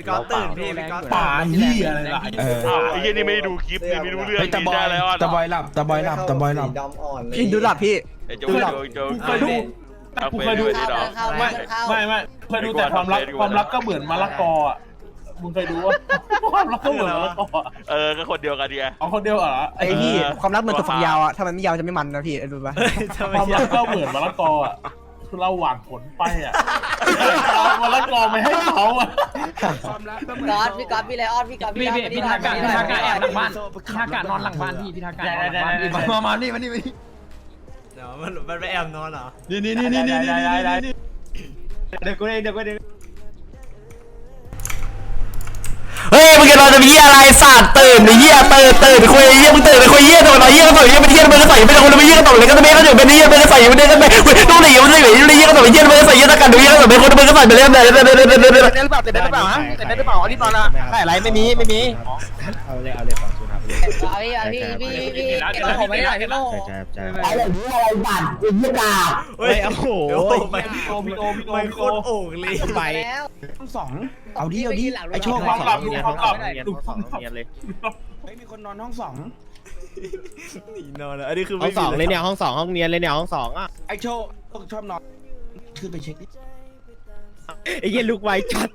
พี่ก๊อฟตื่นพี่พี่ก๊อฟป่าเหี้ยอะไรล่ะเออ อ้าวไอ้เหี้ยนี่ไม่ได้ดูคลิปนี่ไม่รู้เรื่องเฮ้ยตะบอยได้แล้วอะตะบอยหลับตะบอยหลับตะบอยหลับ ดำอ่อนเลยพี่ดูหลับพี่ ไอ้โจดูหลับโจโจกูเคยดูแต่กูเคยดูเอาไปด้วยดิดอกไม่ไม่ไม่เคยดูแต่ความรักความรักก็เหมือนมะละกออะมึงเคยดูว่าความรักก็เหมือนมะละกออะเออก็คนเดียวกันดีไง เอาคนเดียวเหรอไอ้พี่เออความรักเหมือนตัวฝักยาวอะถ้ามันไม่ยาวจะไม่มันนะพี่ดูปะ ความรักก็เหมือนมะละกออะคือ เราหวานผลไปอะเอามะละกอไม่ให้เขาอะก๊อตพี่ก๊อตพี่ไลออนพี่ก๊อตพี่พี่พี่ทากาพี่ทากาแอบหลังบ้านพี่ทากานอนหลังบ้านพี่พี่ทากานอนหลังบ้านพี่มามานี่มานี่มานี่เดี๋ยวมันมันไปแอบนอนเหรอนี่นี่นี่นี่นี่นี่นี่เดี๋ยวกูเองเดี๋ยวกูเอง เฮ้ยมึงจะนอนจะมีเหี้ยอะไรสัตว์ตื่นเหี้ยตื่นตื่นคุยไอ้เหี้ยมึงตื่นไปคุยเหี้ยตัวไหนเหี้ยก็ต่อยเหี้ยเป็นเหี้ยมึงก็ใส่เป็นคนละเหี้ยก็ต่อยเลยก็ไม่ก็อยู่เป็นเหี้ยเป็ใส่อยู่เป็นก็ไม่ดูหลีอยู่หลีอยู่เหี้ยก็ต่อยเหี้ยมึงก็ใส่เหี้ยตะกันดูเหี้ยก็ต่อยเป็นคนมึงก็ใส่ไปเรื่อยๆเรื่อยๆเรื่อยๆเรื่อยๆเรื่อยเต้นหรือเปล่าเต้นได้หรือเปล่าฮะเต้นได้หรือเปล่าอันนี้นอนละไม่อยเรไม่มีไม่มีเอาพี่เอาพี่พี่พี่พี่ผมไม่ได้พี่โมเฮ้ยโอ้โหไปโอมิโอมิโอไปมิโคโอตรโอ่งเลยไปแล้วห้องสองเอาดิเอาดิไอโชคห้ห้อองงหลัลับบดูห้องหลับดูห้องหลับเฮ้ยมีคนนอนห้องสองนอนแล้วอันนี้คือห้องสองเลยเนี่ยห้องสองห้องเนียนเลยเนี่ยห้องสองอะไอโชคชอบนอนขึ้นไปเช็คดิไอ้เหี้ยลุกไวจัด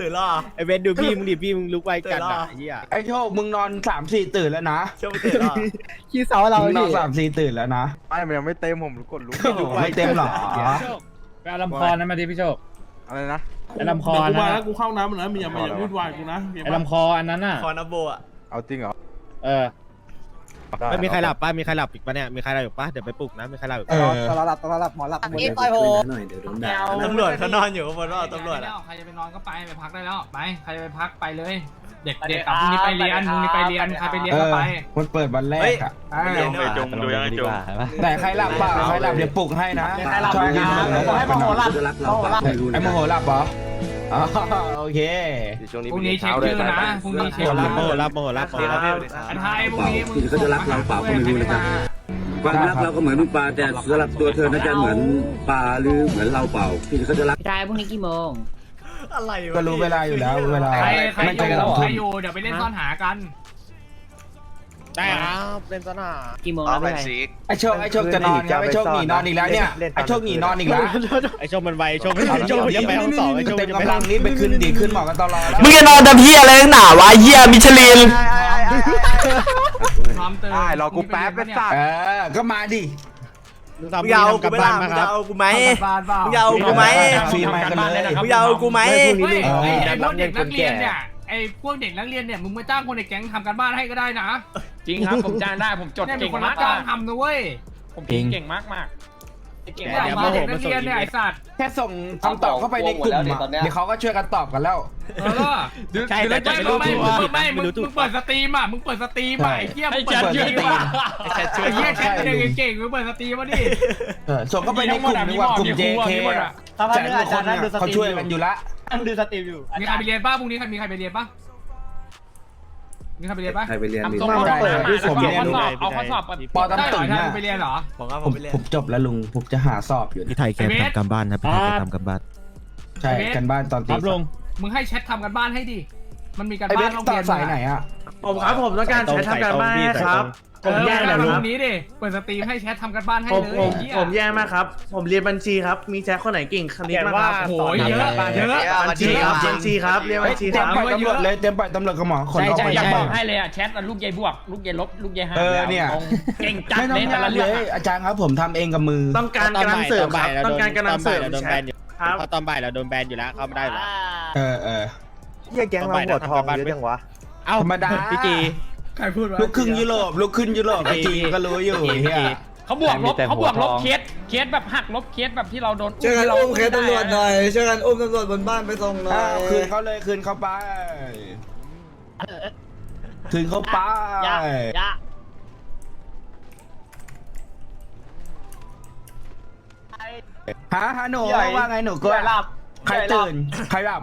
ตื่นแล้วไอ้เวนดูพี่มึงดิพี่มึงลุกไวจัดตื่นแล้วอะไอ้เหี้ยไอโชคมึงนอนสามสี่ตื่นแล้วนะเชื่อไม่ตื่นแล้วขี้เสาเรามึงนอนพี่สามสี่ตื่นแล้วนะไม่มันยังไม่เต็มผมกดลุกโอ้โหไม่เต็มหรอไปเอาลำคอนั้นมาดิพี่โชค อะไรนะ ไอ้ลำคอเดี๋ยวอันนั้นกูมาแล้อะวกูเข้าน้ำนะมึงอย่ามาอย่าวุ่นวายกูนะไอ้ลำคออันนั้นน่ะ คอนาโบอะ เอาจริงเหรอ เออ ได้ไม่มีใครหลับป่ะมีใครหลับอีกป่ะเนี่ยมีใครหลับอีกป่ะเดี๋ยวไปปลุกนะมีใครหลับอีกเอป่ะอตอนหลับตอนหลับหมอหลับพี่ปล่อยโหตำรวจเขานอนอยู่ข้างบนว่าตำรวจอะใครจะไปนอนก็ไปไปพักได้แล้วไปใครจะไปพักไปเลย เด็กเด็กกลับพรุ่งนี้ไปเรียนพรุ่งนี้ไปเรียนใครไปเรียนเอก็อไปมันเปิดวันแรกอะจงไอ้จงดูยังไงจง แต่ใครหลับเปล่าใครหลับเดี๋ยวปลุกให้นะใครหลับนะให้โมโหหลับโมโหหลับ ไอ้โมโหหลับเหรอ อ๋อโอเคช่วงนี้พรุ่งนี้เช็คชื่อนะพรุ่งนี้เช็คโมชื่อโหรับโมโหรับโมโหรับอันไทยพรุ่งนี้มึงส่งมาหาเพื่อนให้มาความรักเราก็เหมือนลูกปลาแต่สำหรับตัวเธอน่าจะเหมือนปลาหรือเหมือนเราเปล่าพี่เขาจะรักชายพรุ่งนี้กี่โมงอะไรวะก็รู้เวลาอยู่แล้วเวลาใครใครไม่อเกินยู่สองใครทุ่มอยู่เดี๋ยวไปเล่นซ่อนหากัน ได้ครับเล่นสนามกี่โมงเอาแล้วไปพี่สีไอโชคไอโชคจะนอนครับไอโชคหนีนอนอีกแล้วเนี่ยไอโชคหนีนอนอีกแล้วไอ้โชคมันไวโชคไอ้โชคมันจะไปห้องสองไอ้โชคเต็มันมจะไปกำลังนี้ไปขึ้นดีขึ้นหมอกันตลอดแล้วมึงจะนอนทำเหี้ยอะไรนักหนาวะเหี้ยมิชลินพร้อมเติมได้รอกูแป๊บเป็นสัตเอว์อก็มาดิมึงทำมึงยาวมึงกูทำกลับไม่บ้าล่ะนมึมางครับจะเอากูไหมบ้านเปล่ามึงจะเอากูไหมฟรีมากันเลยมึงจะเอากูไหมเฮ้ยไอ้ไอ้พวกเด็กนักเรียนเนี่ย ไอ้พวกเด็กนักเรียนเนี่ยมึงมาจ้างคนในแก๊งทำการบ้านให้ก็ได้นะจริงครับผมจ้างได้ผมจดเนี่ยมีเก่งคนมารับกจ้างอะทำนะเว้ยผมพิมพ์เก่งมากมากๆเก่งเนี่ยมากมาเด็กนักเรียนเนี่ยไอ้สัตว์แค่ส่งคำตอบเข้าไปในกลุ่มอะเดี๋ยวเขาก็ช่วยกันตอบกันแล้ว เออใช่แต่ไม่ไม่ไม่รู้ไม่ตัวมึงไม่ไม่มึงรู้ตัวมึงเปิดสตรีมอะมึงเปิดสตรีมอะไอ้เหี้ยมึงเปิดสตรีมไอ้อะแชทช่วยไอ้เหี้ยแชทเด็กเก่งๆมึงเปิดสตรีมมาดิเออส่งเข้าไปในกลุ่มดีกว่ากลุ่ม JK อะแสนกว่าคนอะเขาช่วยกันอยู่ละ ดูสตรีมอยู่มีใครไปเรียนป่ะพรุ่งนี้ใครมีใครไปเรียนป่ะมีใครไปเรียนป่ะใครไปเรียนดีทำตรงไม่ข้อได้สอบนะพี่ผมเอาเรียนข้อสอบเอาข้อสอบก่อนปอตำได้เหรตึองถ้าอะมึงไปเรียนเหรอผมว่าผผมมไปเรียนผมจบแล้วลุงผมจะหาสอบอยู่พี่ไทยแค่ทำการบ้านนะพี่ไทยแค่ทำการบ้านใช่กันบ้านตอนคตีรับลุงมึงให้แชททำกันบ้านให้ดิมันมีการไอเบบ้านสโรงต่เรีอยนสายไหนอะผมครับผมต้องการใช้ทำการบ้านให้ครับ เออแย่เลยลุงนี้ดิเปิดสตรีมให้แชททำกันบ้านให้ผมเลยผมเหี้ยผมแย่มากครับ ผมเรียนบัญชีครับ มีแจ็คคนไหนเก่งคณิตบ้างครับโอ้ยเยอะเยอะ บัญชีครับบัญชีครับเรียนเฮ้บัยญชีเตครียมรับ ปล่อยตำรวจเลยเตรียมปล่อยตำรวจกับหมอคนใช่ออกใช่ไปอยากจากบบ้าอกนให้เลยอะแชทลูกใหญ่บวก ลูกใหญ่ลบ ลูกใหญ่หารเออเนี่ยตรงเก่งจัดไม่ต้อเลยงแต่งาละนเรื่เลองยอะอาจารย์ครับผมทำเองกับมือ ต้องการกำลังเสริมครับ ต้องการกำลังเสริมโดนแชแบทนอยู่ครับ เพราะตอนบ่ายเราโดนแบนอยู่แล้วเข้าไม่ได้หรอเออเออ เฮียแก๊งเราหัวทองเยอะจังวะ เอ้าธรรมดา พี่จี ใครพูดวะลูกครึ่งยุโรปลูกครึ่งยุโรปไอจีก็รู้อยู่เฮียเขาบวกลบเขาบวกลบเคสเคสแบบหักลบเคสแบบที่เราโดนช่วยกันที่ราอุ้มเคสตำรวจหน่อยช่วยกันอุ้มตำรวจบนบ้านไปส่งหน่ออ้าวยคืนเขาเลยคืนเขาไป คืนเขาไป ยะยะฮะฮะหนูว่าไงหนูก็หลับใครตื่น ใครหลับ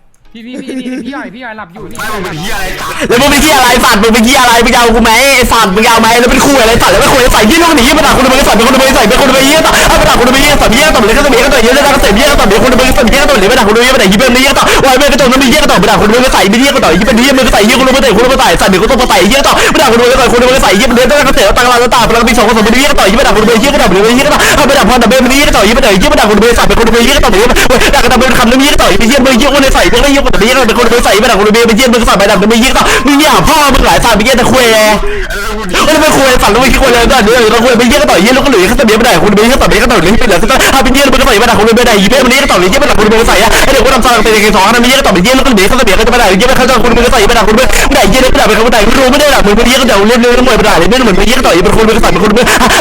พี่พี่พี่พี่พี่ใหญ่พี่ใหญ่หลับอยู่พี่ไม่เป็นเหี้ยอะไรสัตแล้วมึงเป็นพี่อะไรสัตว์มึงเป็นพี่อะไรมึงจะเอกูไหมสัตว์มึงจะเอไหมแล้วเป็นคู่อะไรสัตว์แล้วเป็นคู่ไอ้สัตว์ยี่นู่นนี่ยี่ประดับคนเดียวไอ้สัตว์เป็นคนเดียวไอ้ส่ตเป็นคนเดียวไอ้เหี้ยสัตว์อาประดับคนเดียวไอ้เหี้ยสัตว์เหี้ยตัตไปเลยก็จะมีก็ต่อยยอะได้ก็เสพเหี้ยก็ต่อยเดี๋ยวคนเดียวไอ้สัตว์เหี้ยก็ต่อยเดี๋ยวประดัคนเดียวไอ้ประดับยี่เป็นนี่ก็ต่อยวายเป็นกระจกน้ำมีเหี้ยก็ต่อยประดับคนเดียวไอ้สัตว์มีเห้ยก็ต่อยยี่เป็นนี่มันก็ใส่เหี้ยคนเดียวมันใส่คนเดียวมันใส่สัตว์เดี๋ก็ต้องมาใส่เหี้ยต่อประดับคนเดียวส่อยคนเดีนใส่เหี้ยมัเดือดได้ก็เตะตั้งร้านแล้วตาพลังมีสองคนสองคนนี้ก็ต่อยยี่ประดับคนเดียวเหี้ยก็ต่อยเหี้ยก็ต่อไปหนับพอดับเบิ้ลนี้ก็ต่อยยี่ประดับยี่ประดับคนเดียวสัตว์เป็นคนเดียวเหี้ยก็ต่อยเว้ยดักกระดับเบิ้ลคำน้ำเหี้ยก็ต่อยไปเหี้ยเบิ้ลเหี้ยอ้วนเลยใส่เบิ้ลเหี้ยยคนนี้เป็นคนไปใส่ไปดักคนเบไปเยี่ยมไปใส่ไปดักมึงไปยิงต่อมึงเนี่พ่อมึงหลายสานไปเยี่ยมตะคุยเอ้ยไปคุยฝันแล้วไปคิดคุยเลยก็เดี๋ยวเราคุยไปเยี่ยมก็ต่อยเยี่ยมแล้วก็หลุยเขาเบียไม่ได้คนเบเขาต่อเบเขาต่อหลยไปเหลือก็ถ้าไปเยี่ยมไปใส่ไปดักคนเบได้ยี่เป้มันนี่ก็ต่อยหลุยเยี่ยมไปดักคนเบใส่อะไอเด็กคทำซองเปเอกสองนะมีเยี่ยมต่อไปเยี่ยมแล้วก็หลุยเขาเบียก็จะไปได้เยี่ยมไปเขาจะคนเบใส่ไปดักคนเบไม่ได้เยี่ยมไม่ได้ไปเขาไม่ได้ไม่รู้ไม่ได้หรอกมึงไปเยี่ยมก็เดี๋ยวเล่นเล่นมวยไปได้เลยไม่เหมือนไปเยี่ยมต่อยี่เป็คนเบีใส่เป็นคนเบ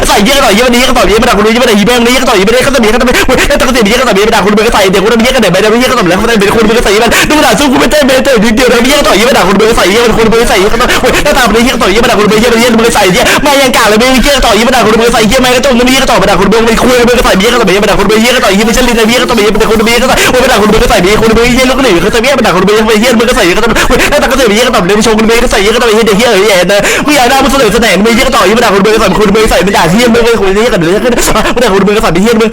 ใส่เยี่ยมต่อยี่วันี้ก็ต่อยี่ไปดักคนเบยี่ไปได้ยี่เป้มันนี่ก็ต่อยี่ไปได้เขาเบียเขาเสบียได้ตะกสิบยี่ก็ต่อยี่ไปดักคนเบก็ใส่เด็กคนนั้นเยี่ยมกันเดี๋ยวไปได้เยี่ยมก็ต่อแได้เป็นคนเบก็ใส่ไปดูด่าสู้กูไม่เต้นไม่เต้นทีเดียวเลยเยี่ยมต่อยเยี่ยด่าคนเบย์ใส่เยี่ยมคนเบย์ใส่เยี่ยคนหน้าตาเป็นเยี่ยมต่อยเยี่ยด่าคนเบย์เยี่ยมเยี่ยเบย์ใส่เยี่ยมไม่ยังกาเลยเบย์เยี่ยมต่อยเยี่ยด่าคนเบย์ใส่เยี่ยมไม่กระจมเยี่ยมต่อยด่าคนเบย์ไม่คุยเบย์ก็ใส่เยี่ยมก็ต่อยเยี่ยด่าคนเบย์เยี่ยมก็ต่อยเยี่ยไม่ใช่ลินเยี่ยก็ต่อยเยี่ยมป็นคนเบย์ก็ใส่โอ้ยด่าคนเบย์ก็ใส่เยี่ยคนเบย์เยี่ยลูกหนีเขาใส่เยี่ยด่าคนเบย์เยี่ยมก็ใส่เยี่ยก็ต่อยหน้าตาก็ใส่เยี่ยก็ต่อยเลี้ยงชงคนเบย์ก็ใส่เยี่ยก็ต่อยเยี่ยเฮียเฮียเนอะไม่อยากได้มันเสนอแสดงเบย์เยี่ยก็ต่อยเยี่ยด่าคนเบย์ใส่คนเบย์ใส่ไม่ด่าเฮียมึงเลยคนเฮียกันเลยไม่ด่คนเบย์ก็ใส่เฮียมึง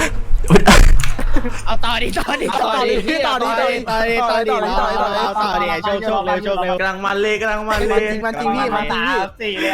เอาต่อดีต่อดีต่อดิต่อดีต่อดีต่อดีต่อดีต่อดีต่อดีต่อโชคโชคเร็วโชคเร็วกำลังมันเลยกำลังมันเลยจริงมันจริงพี่มันจริงพี่สี่เลย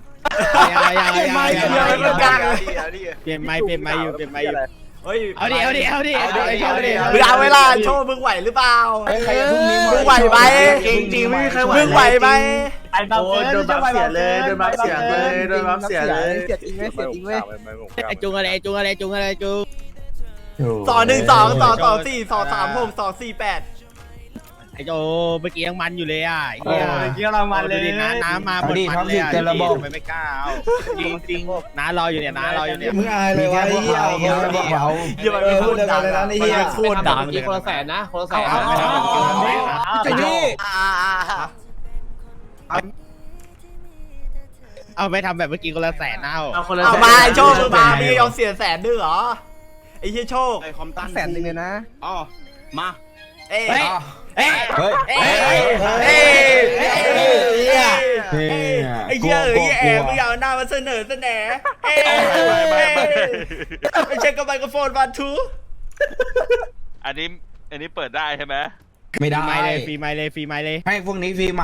อย่าอย่าอย่าอลี่ย่าอย่เปลี่ยนไม้เปลี่ยนไม้อยู่เปลี่ยนไม้อยู่เฮ้ยเอาดิเอาดิเอาดิเอาดิเอาดิมึงเอาเวลาโชว์มึงไหวหรือเปล่ามึงไหวไหมจริงจริงไม่มีใครไหวมึงไหวไหมไอ้บัฟโดนบัฟเสียเลยโดนบัฟเสียเลยโดนบัฟเสียเลยเสียจริงไหมเสียจริงไหมไอจุงอะไรจุงอะไรจุงอะไรจุงสองหนึ่งสองสองสองสี่สองสามหกสองสี่แปด โจเมื่อกี้ยังมันอยู่เลยอะเมื่อกี้เรามันเลยน้ำน้ำมาบนมันเลยจะระบอไม่กล้าจริงจริงน้ารออยู่เนี่ยน้ารออยู่เนี่ยมึงอายเลยวะไอ้เหี้ยเหี้ยเขาเหี้ยมันพูดดังเลยนะไอ้เหี้ยโคตรดังเลยคนละแสนนะคนละแสนจะนี้เอาไปทำแบบเมื่อกี้คนละแสนเอาเอามาโชคมาไม่ยอมเสียแสนด้วยเหรอไอ้เหี้ยโชคไอ้คอมตั้งแสนหนึ่งเลยนะอ๋อมาเอ้ย เอ้ยเฮ้ยเอ้ยเอ้ยไอ้เหี้ยเอ้ยแอบมึงอยากหน้ามาเสนอเสนอเอ้ยไม่ใช่กับไมโครโฟนวันทูอันนี้อันนี้เปิดได้ใช่ไหมไม่ได้ฟรีไมเลยฟรีไมเลยฟรีไมเลยให้พวกนี้ฟรีไม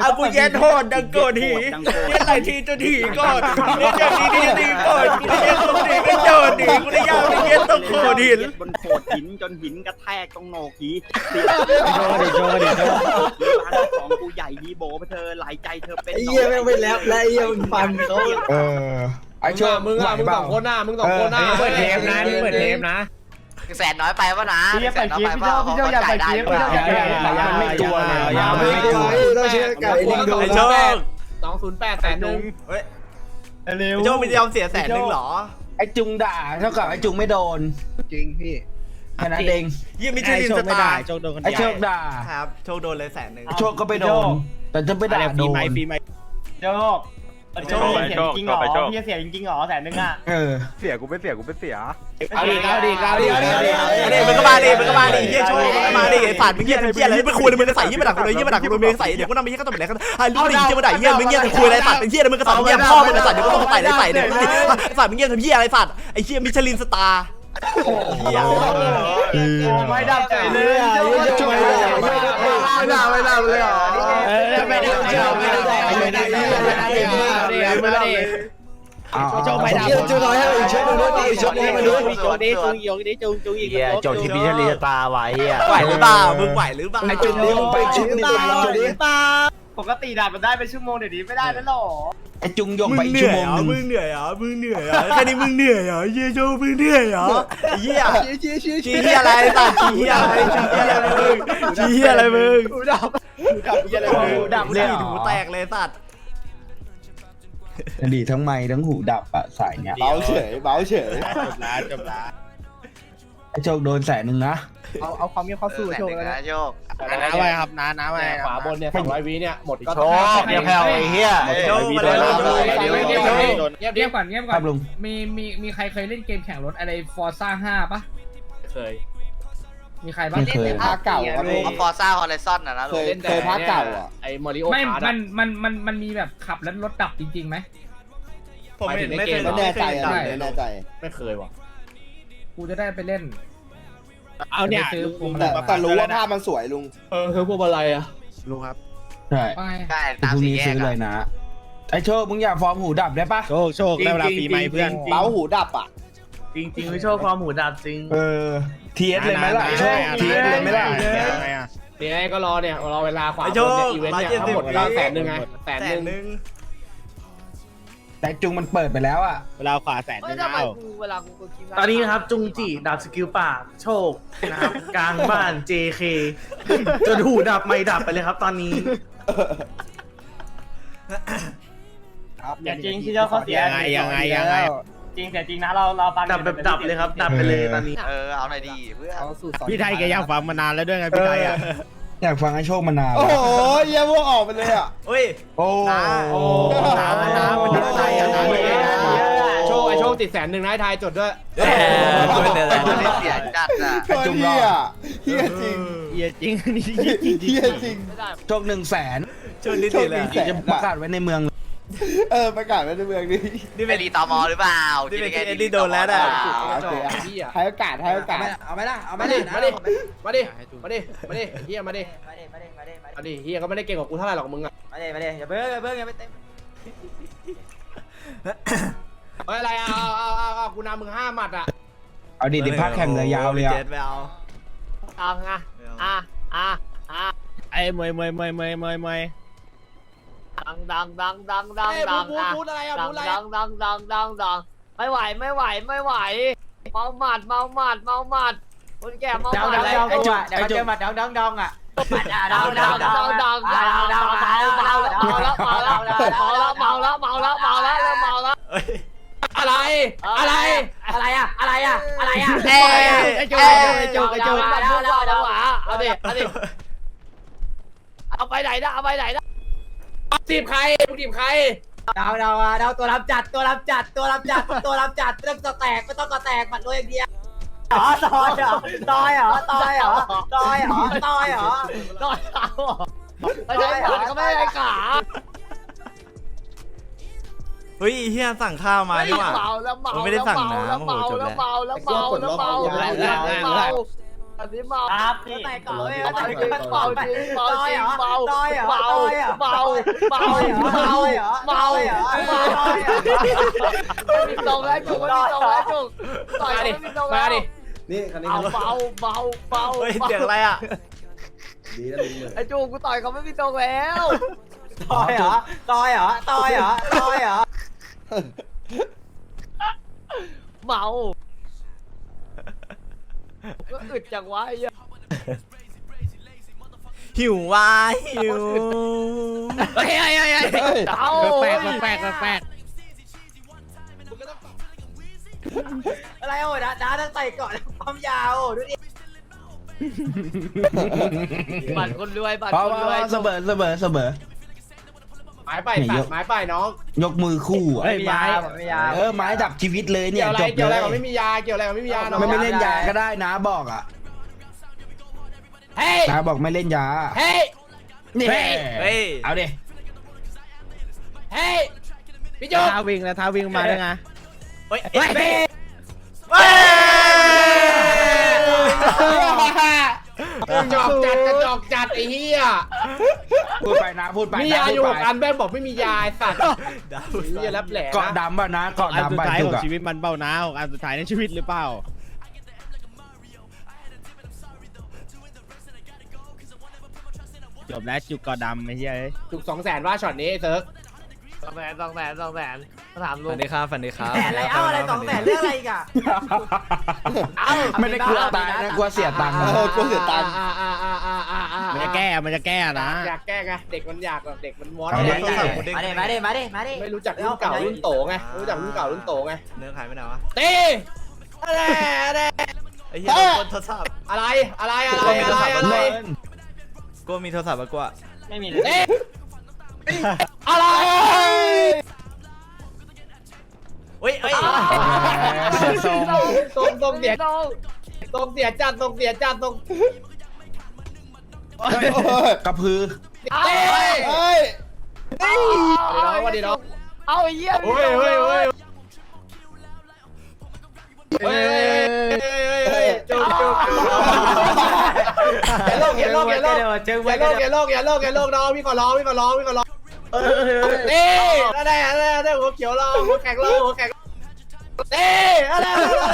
อากูเย็นโหดดังโกดหีเย็นไหลทีจนหีก่อนเย็นอย่างนี้ดีดีก่อนกูเย็นตรงนี้ก็โจดดีกูได้ยาวไปเย็นตรงโขดหินบนโขดหินจนหินกระแทกตรงโหนกหีเสียโชว์ดิโชว์ดิโชว์ร้านของกูใหญ่ดีโบไปเธอหลายใจเธอเป็นไอ้เหี้ยไม่งไปแล้วแล้วไอ้เหี้ยมึงฟันเขาเออไอโชคมึงอะมึงสองคนอะมึงสองคนอะเปิดเทปนะเปิดเทปนะ แสนน้อยไปวะนะพี่จะไปกิฟพี่เจ้าพี่เจ้าอยากไปกิฟพี่เจ้าอยากไปกิฟมันไม่กลัวเลยอย่าไม่กลัวต้องเชื่อกันไอ้ลิงดูไอ้โชคสองศูนย์แปดแสนหนึ่งเฮ้ยเร็วไอ้โชคมียอมเสียแสนหนึ่งเหรอไอจุงด่าเท่ากับไอจุงไม่โดน จริงพี่แค่นั้นเองยี่ไม่ใช่ลินสไม่ตาได้ร์โชคโดนคนไอเดียวโชคด่าครับโชคโดนเลยแสนหนึ่งโชคก็ไปโดนแต่จะไปด่าโดฟีนไหมฟีไหมโยกโชค ไปโชคโชคไปโชคพี่เสียจริงเหรอแสนนึงอะเออเสียกูไม่เสียกูไม่เสียเอาดิเอาดิเอาดิเอาดิเอาดิอันนี้มึงก็มาดิมึงก็มาดิเฮียโชว์มึงก็มาดิไอ้สัตว์มึงเฮียมึงเฮียอะไรมึงคุยเลยมึงจะใส่ยี่มาดักกูเลยยี่มาดักกูเลยมึงใส่เดี๋ยวกูนำไปเฮียก็ต้องไปไหนกันไอ้ลูกนี่ยี่มาดักเฮียมึงเฮียคุยอะไรสัตว์เฮียมึงก็สัตว์เฮียพ่อมึงก็สัตว์เดี๋ยวก็ต้องใส่ได้ใส่เดี๋ยวกูสัตว์มึงเฮียทำเฮียอะไรสัตว์ไอ้เฮียมิชลินสตาร์ไม่ดับใจเลยอะไม่ได้ไม่ได้เลยอะเออไม่ดับไม่ดับไม่ดับ ไม่ดับไม่ดับไม่ดับเอาโจไม่ดับจุ๊น้อยให้อีกชุดนึงด้วยอีกชุดนึงมาดูจุงดิจุงยงดิจุงจุงอีกจบที่พิชลีตาไว้อะไหวหรือเปล่ามึงไหวหรือเปล่าไอ้จุดนี้ไปชุดหนึงไปชุดนี้ปกติดับมันได้เป็นชั่วโมงเดี๋ยวนี้ไม่ได้แล้วหรอไอ้จุงยงมึไปงอีกเหชั่นื่วอยโมงเหรหอนึงมึงเหนื่อยเหรอมึงเหนื่อยเหรอแค่นี้มึงเหนื่อยเหรอเฮียโชว์มึงเหนื่อยเหรอเฮียเชี่ยเชี่ยชี้เฮียอะไรสัตว์ชี้เฮียอะไรชี้เฮียอะไรมึงชี้เฮียอะไรมึงดับดับอะไรดับเลยหูแตกเลยสัตว์ ดีทั้งไม้ทั้งหูดับอะสายเนี้ยเบาเฉยเบาเฉยจบละจบละไอ้โชคโดนแสนหนึ่งนะ เอาเอาความเงียบเข้าสู้โชคแล้วนะโชคน้าไว้ครับน้าน้าไว้ขวาบนเนี่ยสองร้อยวิเนี่ยหมดก็โชคเนี่ยแผ่วไอ้เหี้ยโชว์มาเลยเงียบก่อนเงียบเงียบก่อนเงียบคก่อรันบลุงมีมีมีใครเคยเล่นเกมแข่งรถอะไรฟอร์ซ่าห้าปะเคย มีใครบ้างไม่เคย ภาคเก่าอะลุงฟอร์ซ่าฮอลเลซอนนะนะเคยเคยภาคเก่าอะไอ้มาริโอไม่ คาร์ด มัน มัน มัน มันมีแบบขับแล้วรถดับจริงๆไหม ผมเห็นไม่เคย ไม่แน่ใจไม่อะเคยไม่แน่ใจ ไม่เคยว่ะ กูจะได้ไปเล่น เอาเนี่ยซื้อพวงแต่มาลัยแต่รู้ว่าภาพมันสวยลุง เออคือพวกอะไรอะ ลุงครับ ใช่ว่าไงใช่พรุ่งนี้ซื้อเลยนะ ไอ้โชคมึงอยากฟอร์มหูดับได้ปะโชคโชคได้เวลาปีใหม่เพื่อน เบาหูดับอะ จริงจริงไม่โชคความหูดับจริงเออทีเอสเลยไหมล่ะโชคทีเอสเลยไหมล่ะเนี่ยก็รอเนี่ยรอเวลาขวาไอ้บโชนคเนี่ยอีเวนต์เนี่ยทั้งหมดก็แสนหนึ่งไงแสนแสหนึ่นงหนึ่งแต่จุงมันเปิดไปแล้วอะเวลาขวาแสนนึงเอาตอนนี้นะครับจุงจีดับสกิลป่าโชคนะครับกลางบ้าน JK จนหูดับไม่ดับไปเลยครับ ตอนนี้อย่าจริงที่เจ้าเขาเสียยังไงยังไงยังไง จริงแต่จริงนะเราเราฟังดับแบบดับเลยครับ ดับไปเลยตอนนี้ เออเอาหน่อยดีเพื่อนพี่ไทยแกอยากฟังมานานแล้วด้วยไงพี่ไทยอะอยากฟังไอ้โชคมานานโอ้โหเยี่ยพวกออกไปเลยอะเฮ้ยโอ้โอ้น้ำน้ำมันน้ำใจอะน้ำโชคไอโชคติดแสนหนึ่งนะไอ้ทายจดด้วยแหมด้วยเลยเสียจัดอะเฮียเฮียจริงเฮียจริงนี่เฮียจริงเฮียจริงโชคหนึ่งแสนชนนิดเดียวเลยแสนจะประกาศไว้ในเมือง เลยเออประกาศไว้ในเมืองนี้นี่ไปเป็นรีตอมอหรือเปล่านี่เป็นเอ็ดดี้โดนแล้วน่ะโอเคอะให้โอกาสให้โอกาสเอาไหมล่ะ เอาไหมมาดิมาดิ มาดิ มาดิ มาดิเฮียมาดิ มาดิมาดิมาดิมามาดิเฮียก็ไม่ได้เก่งกว่ากูเท่าไหร่หรอกมึงอะดิมาดิอย่าเพิ่งอย่าเพิ่งอย่าไปเต็มเฮ้ยอะไรอะเอาเอาเอาเอากูนำมึงห้าหมัดอะเอาดิดิภาคแข่งเลยยาวเลยเจ็อะดไปเอาเอาไงอะอะอะไอ้มวยมวยมวยมวยมวยมวย ดังดังดังดังดังเฮ้ยดังพูดพูดอะไรอะดัพูงดอะไรดัอะงดังดังดังดังไม่ไหวไม่ไหวไม่ไหว เมาหมัดเมาหมัดเมาหมัดคนแก่เมาหมัดไอ้จุกเดี๋ยวไอ้เขาจุเจกอหมัดดังดังดังอะดังดังดังดังดังดังเมาเมาแล้วเมาแล้วเมาแล้วเมาแล้วเมาแล้วเมาแล้วเมาแล้วเริ่มเมาแล้วเฮ้ยอะไรอะไรอะไรอะอะไรอะอะไรอะเอ้ยไอ้จูไอ้จูไอ้จูไอ้จูแล้วแล้วแล้วเอาดิเอาดิเอาไปไหนนะเอาไปไหนนะ จีบใครมึงจีบใครดาวดาวดาวตัวรับจัดตัวรับจัดตัวรับจัดตัวรับจัดเรื่องจะแตกไม่ต้องกระแตกมันด้วยอย่างเดียวต่อต่อยเหรอต่อยเหรอต่อยเหรอต่อยเหรอต่อยเหรอต่อยเหรอไม่ได้ขาก็ไม่ได้ขาเฮ้ยเฮียสั่งข้าวมาดีกว่าเมาแล้วเมามันไม่ได้สั่งนะแล้วเมาโอ้โหจบแล้แล้ววเมาแล้วเมาแล้วเมาแล้วเมา อันนี้เมาครับพี่แต่ก่อนเลยเมาจริงเมาจริงเมาจริงเมาเมาเมาเมาเมาเมาเมาไม่มีตรงแล้วจุกไม่มีตรงแล้วจุกต่อยไม่มีตรงแล้วนี่คันนี้เอาเบาเบาเบาเฮ้ยเสียงอะไรอะดีนะลุงเลยไอ้จูกูต่อยเขาไม่มีตรงแล้วต่อยเหรอต่อยเหรอต่อยเหรอต่อยเหรอเมา ก็อึดจังวะไอ้เหี้ยหิววายหิวเฮ้ยเฮ้ยเฮ้ยเฮ้ยเอาแปลกแปลกแปลกอะไรโอ้ยนะน้าต้องใส่ก่อนความยาวดูดิบัตรคนรวยบัตรเพราะคนว่ารวยเสมอเสมอเสมอไป ม้ไปสัตว์ไม้ไปน้องยกมือคู่อะไม่มียาผมไม่มียาเออไม้ดับชีวิตเลยเนี่เกี่ยยวอะไรจบเกี่ยวอะไรเลกับยไม่มียาเกี่ยวอะไรกับไม่มียาน้องไม่ไม่เล่นยาก็ได้นะบอกอะเฮ้ยนะบอกไม่เล่นยาเฮ้ยนี่เฮ้ยเอาดิเฮ้ยพี่จุ๊บท้าวิ่งแล้วท้าวิ่งมาได้ไงเฮ้ยเฮ้ย เฮ้ย จอกจัดกระจอกจัดไอ้เหี้ยพูดไปนะพูดไปมีนะยาอยู่พูหดกไปอันแม่งบอกไม่มียาไอ้สัตว์ดาวเหี้ยรับแหลกเกาะนะดำป่ะนะเกาะอันสุดำดป่ะท้ายจุขกองอะชีวิตมันเบ้าหน้าของอันสุดท้ายในชีวิตหรือเปล่า จบแล้วจุกกอดำไอ้เหี้ยเอ้ยถูกสองแสนว่าช็อตนี้ไอ้เซิร์ฟ สองแสนสองแสนสองแสนถามลุฝังนดีครับฝันดีครับแสนอะไรเอาอะไรสองแสนเรื่องอะไรอีกอะเอาไม่ได้กลัวตายนะกลัวเสียตังค์เอนะอกลัวเสียตังค์ อ่าอ่าอ่าอ่าอ่าอ่ามันจะแก้ มันจะแก้นะ อยากแก้ไงเด็กมันอยากแบบเด็กมันวอนเอาเด็ดิกมาดิมาดิมาดิมาดิไม่รู้จักรุ่นเก่ารุ่นโตไงไม่รู้จักรุ่นเก่ารุ่นโตไงเนื้อขายไม่ได้วะตีอะไรอะไรไอ้เหี้ยโดนคนโทรศัพท์อะไรอะไรอะไรอะไรอะไรกูมีโทรศัพท์ปะกูอะไม่มีเลย อะไรเฮ้ยเฮ้ยสียทรงตรงตรงเสียตรงเสียจัดตรงเสียจัดตรงกระพือเฮ้ยเฮ้ยวันดีน้องเอาไอ้เหี้ยเฮ้ยเฮ้ยเฮ้ยเฮ้ยเฮ้ยเฮ้ยจุกจุกอย่าโลกอย่าโลกอย่าโลกอย่าโลกอย่าโลกอย่าโลกอย่าโลกน้องพี่ขอร้องพี่ขอร้องพี่ขอร้อง นี่อะไรอะไรอะไรหัวเขียวรอหัวแข็งรอหัวแข็งนี่อะไรอะไร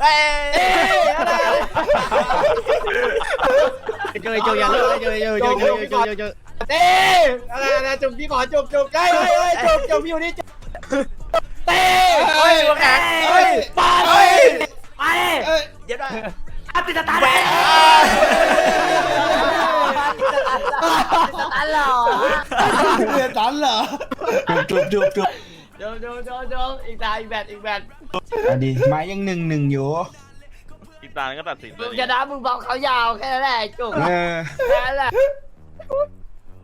เฮ้ยอะไรเจอเจออย่าเลิกเจอเจอเจอเจอเจอเจอนี่อะไรอะไรจุกพี่ขอจุกจุกใกล้เฮ้ยเฮ้ยจุกจุกพี่อยู่นี่จุกเต้เฮ้ยหัวแข็งเฮ้ยไปเฮ้ยไปเย็บได้อัติดตาแด งอันหรอเสียตันเหรอจุบจุบจุบโจโจโจโจอีกตาอีกแบตอีกแบตอันดีไม้ยังหนึ่งหนึ่งอยู่อีกตาก็ตัดสินเลมึยงจะน้ำมึงบอกเขายาวแค่นั้นแหละจุกเออแค่นั้นแหละ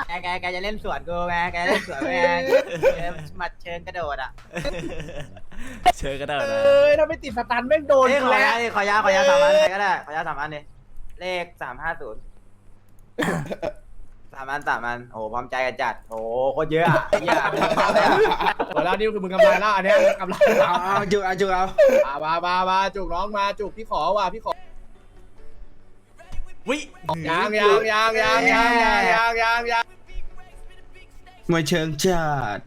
แกแกแกจะเล่นสวนกูแกแกเล่นสวนแกมัดเชิงกระโดดอะเชิญก็ได้นะเอ้ยถ้าไม่ติดสตันแม่งโดนเอ้ยขกูอแล้ยาวดิขอยาขอยาสามอันใครก็ได้ขอยาสามอันดิเลขสามห้าศูนย์ สามอันสามอันโอ้โหพร้อมใจกันจัดโอ้โหโคตรเยอะอะเหี้ยหัวเรานี่คือมึงกำไรแล้วอันเนี้ยกำไรเอาเอาจุกเอาจุกเอามามามามาจุกน้องมาจุกพี่ขอว่ะพี่ขอวิยังยังยังยังยังยังยังยังยังมวยเชิงจัด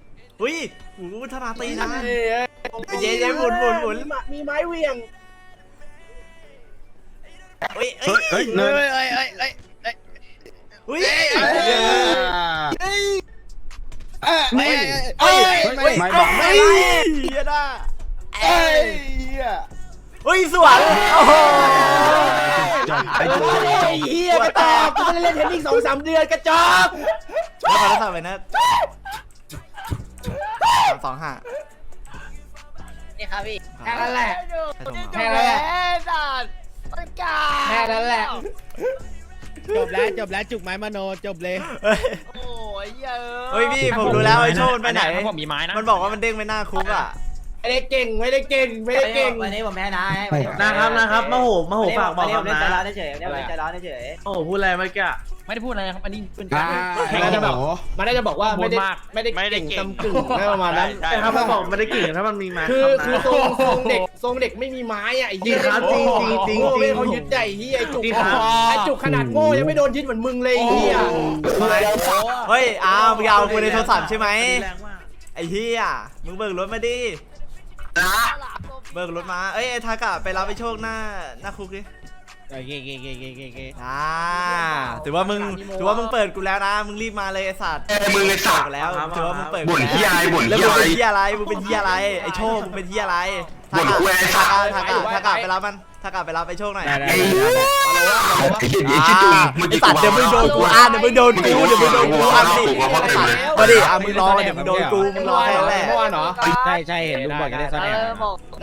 วิหูธนาตีนะเฮ้ยเฮ้ยเย้เย้หมุนหมุนหมุนมีไม้เหวี่ยงเฮ้ยเฮ้ยเฮ้ยเนินเฮ้ยเฮ้ย เฮ้ยเฮ้ยเฮ้ยไม่เฮ้ยไม่บังเฮ้ยเฮียด้าเอ้ยเหี้ยเฮ้ยสวนโอ้โหจบไอ้จุกไอ้เหี้ยกระจอกกูไม่ได้เล่นเทนนิสสองสามเดือนกระจอกแล้วเขาจะทำอะไรนะสามสองห้านี่ครับพี่แค่นั้นแหละใช่ตรงแค่นั้นแหละสัตว์มันกาแค่นั้นแหละ จบแล้วจบแล้วจุกไม้มโนจบเลยเฮ้ยโอ้ยเยอะเฮ้ยพี่ผมรู้แล้วไอ้โชคมันไปไหนผมมีไม้นะมันบอกว่ามันเด้งไปหน้าคุกอะ ไม่ได้เก่งไม่ได้เก่งไม่ได้เก่งวันนี้ผมแพ้นะนะครับนะครับมโหมโหฝากบอกครับนะใจร้อนเฉยใจร้อนเฉยโอ้โหพูดอะไรเมื่อกี้อะไม่ได้พูดอะไรครับอันนี้เป็นอ่าการไอ้โหมันน่าจะบอกว่าไม่ได้ไม่ได้เก่งกำกึ่งไม่ประมาณนั้นใช่ใช่ครับมันบอกไม่ได้เก่งถ้ามันมีไม้คือรับนะคือทรงทรงเด็ก ทรงเด็กไม่มีไม้อะไอ้จริงครับจริงจริงจริง โง่จริงเขายึดใหญ่เฮียไอ้จุกจริงครับ ไอ้จุกขนาดโง่ยังไม่โดนยึดเหมือนมึงเลยไอ้เฮียเฮ้ยอ้าวมึงเอากูในโทรศัพท์ใช่ไหมแรงมากไอ้เฮียมึงเบิกรถมาดิเบิกรถมาเอ้ยไอ้ทากะไปรับไปโชคหน้าหน้าคุกดิโอเคโอเคโอเคโอเคโอเคอ่าถือว่ามึงถือว่ามึงเปิดกูแล้วนะ มึงรีบมาเลยไอ้สัตว์มึงไอ้สัตว์ เปิดแล้วถือว่ามึงเปิดบ่นเหี้ยอะไรบ่นแล้วเหี้มึยงอะไร เป็นเฮียอะไร มึงเป็นเฮียอะไร ไอ้โชคมึงเป็นเฮียอะไร บ่นกูไอ้สัทาตว์กะทากะทากะไปรับมันทากะไปรับไปโชคหน่อยได้ได้ไอ้ได้ไอ้เหี้ยไอ้ชิจุงเมื่อไอ้กี้สัตว์เดี๋ยวมึงโดนกูอะเดี๋ยวมึงโดนกูเดี๋ยวมึงโดนกูอะมาดิมาดิอะมึงรอเดี๋ยวมึงโดนกูมึงรอแค่นั้นแหละเมื่อวานเหรอใช่ใช่เห็นลุงบอกจะได้ซ่อนแอบ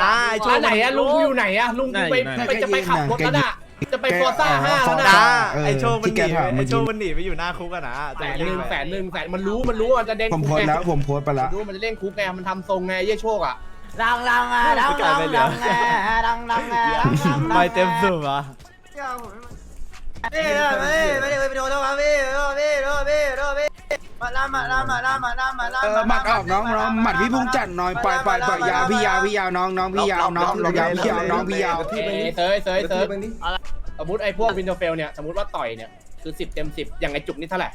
นะไอ้โชร้าคนไหนอะลุงกูอยู่ไหนอะลุงกูไปไหนไปจะไปขับรถแล้วน่ะจะไปโฟซ่าห้าแล้วนะนะเออไอโชคมันที่หแกนีถามไอเมื่อกี้โชคมันหนีไปอยู่หน้าคุกอะนะแสนหนึ่งแสนหนึ่งแสนมันรู้มันรู้ว่ามันจะเด้งผมคุโพกสต์ไงแล้วผมโพสต์ไปแล้วรู้มันจะเล่นคุกไงมันทำทรงไงเยี่ยโชคอะ ดังดังอะดังดังดังอะดังดังอะดังดังไม่เต็มสูบอะพี่พี่ไม่ได้ไปโดนตัวพี่พี่พี่พี่พี่มาลามาลามาลามาลามาลาเออหมัดออกน้องน้องหมัดพี่พุ่งจัดหน่อยปล่อยปล่อยปล่อยยาวพี่ยาวพี่ยาวน้องน้องพี่ยาวน้องยาวพี่ยาวน้องพี่ยาวเอ้ยเซยเซยเซยสมมติไอ้พวกวินเทอร์เฟลเนี่ยสมมติว่าต่อยเนี่ยคือสิบเต็มสิบอย่างไอ้จุกนี่เท่าไหร่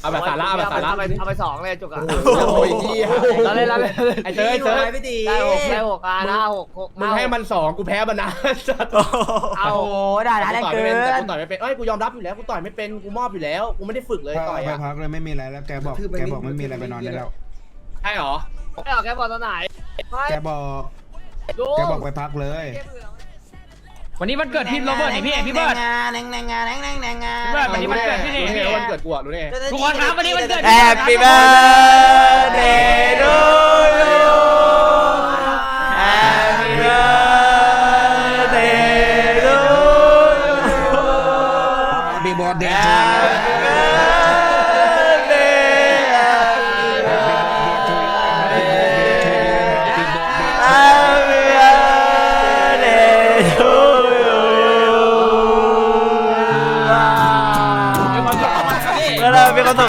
เอาแบบสาระเอาแบบสาระ เอาไปสองเลยจุกอะโอ้ยนี่เราเล่นเราเล่นไอ้เซยเซยพี่ตีได้หกได้หกอะนะหกหกมึงให้มันสองกูแพ้มันนะเอาโอ้ด่าด่าแรงต่อยเกิไม่เป็นแต่น กูต่อยไม่เป็นเอ้ยกูยอมรับอยู่แล้วกูต่อยไม่เป็นกูมอบอยู่แล้วกูไม่ได้ฝึกเลยต่อยไปอะพักเลยไม่มีอะไรแล้วแกบอกแกบอกไม่มีอะไรไปนอนได้แล้วใช่หรอ ไม่ออกแค่บอลตอนไหนแกบอกแกบอกไปพักเลย วันนี้วันเกิดพี่โรเบิร์ตนี่พี่เอกพี่เบิร์ดงานแงงงานแงงแงงงานพี่เบิร์ดวันนี้วันเกิดพี่ รู้นี่ไงว่าวันเกิดกูอะรู้ไง ทุกคนครับวันนี้วันเกิดแฮปปี้เบิร์ดเดย์ทูยูแฮปปี้เบิร์ดเดย์ทูยูบีบอดเดแฮย์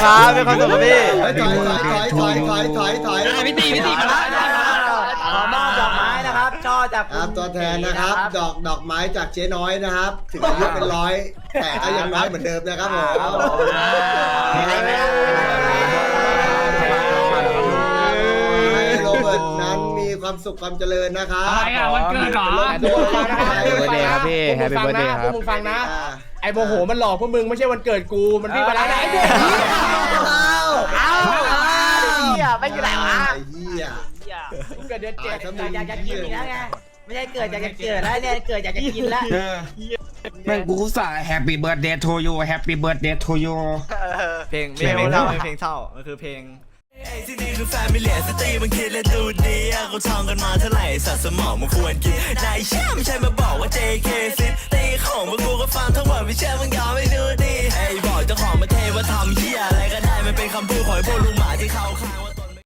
ความสุขครับมีความสุขครับพี่ถอยถอยถอยถอยถอยถอยถอยพี่ตีพี่ตีมาแล้วขอมอบดอกไม้นะครับช่อจากครับตัวแทนนะครับ ดอกดอกไม้จากเจ๊น้อยนะครับ ถึงอายุเป็นร้อย แต่ก็ยังน้อยเหมือนเดิมนะครับผมให้โรเบิร์ตนั้นมีความสุขความเจริญนะครับอะไรอะวันเกิดเหรอทุกคนฟังนะพวกมึงฟังนะพวกมึงฟังนะพวกมึงฟังนะไอ้โมโหมันหลอกพวกมึงไม่ใช่วันเกิดกูมันวิ่งมาแล้วนะไอ้พวกนี้เอาเฮีย ไม่อยู่ไหนวะไอ้เหี้ยกูเกิดเดือนเจ็ดตายอยากจะกินแล้วไงไม่ใช่เกิดอยากจะเกิดแล้วเนี่ยเกิดอยากจะกินแล้วเออแม่งกูอุตส่าห์แฮปปี้เบิร์ดเดย์ทูยูแฮปปี้เบิร์ดเดย์ทูยูเพลงไม่เพลงเศร้าไม่เพลงเศร้ามันคือเพลงที่นี่คือแฟมิเลียสตรีมันคิดและดูดีอะเขาท่องกันมาเท่าไหร่สัตว์สมองมันควรกินนายเชื่อไม่ใช่มาบอกว่า JK ซิตีของมึงกูก็ฟังทั้งหมดไม่เชื่อมึงยอมไม่ดูดีไอ้บอกเจ้าของประเทศว่าทำเหี้ยอะไรก็ได้มันเป็นคำพูดของไอ้พวกลุงหมาที่เขาขาย